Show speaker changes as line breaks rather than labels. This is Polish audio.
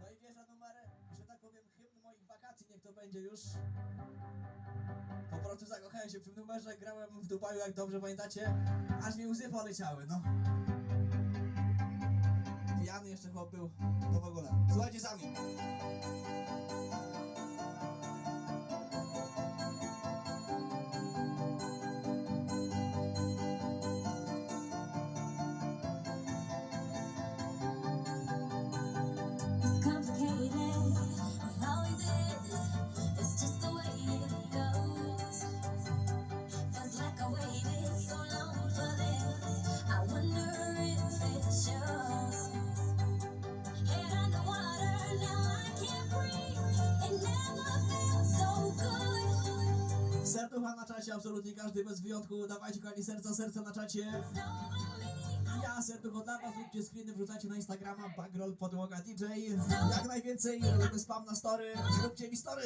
No i wjeżdża numer, że tak powiem, hymn moich wakacji, niech to będzie już. Po prostu zakochałem się w tym numerze, grałem w Dubaju, jak dobrze pamiętacie, aż mi łzy poleciały, no. Pijany jeszcze chłop był, to w ogóle. Słuchajcie sami. Serducha na czacie, absolutnie każdy bez wyjątku. Dawajcie kochani serca, serca na czacie. Ja serducho dla was, róbcie screeny, wrzucajcie na Instagrama, Bagroll Podłoga DJ. Jak najwięcej, robimy spam na story, zróbcie mi story.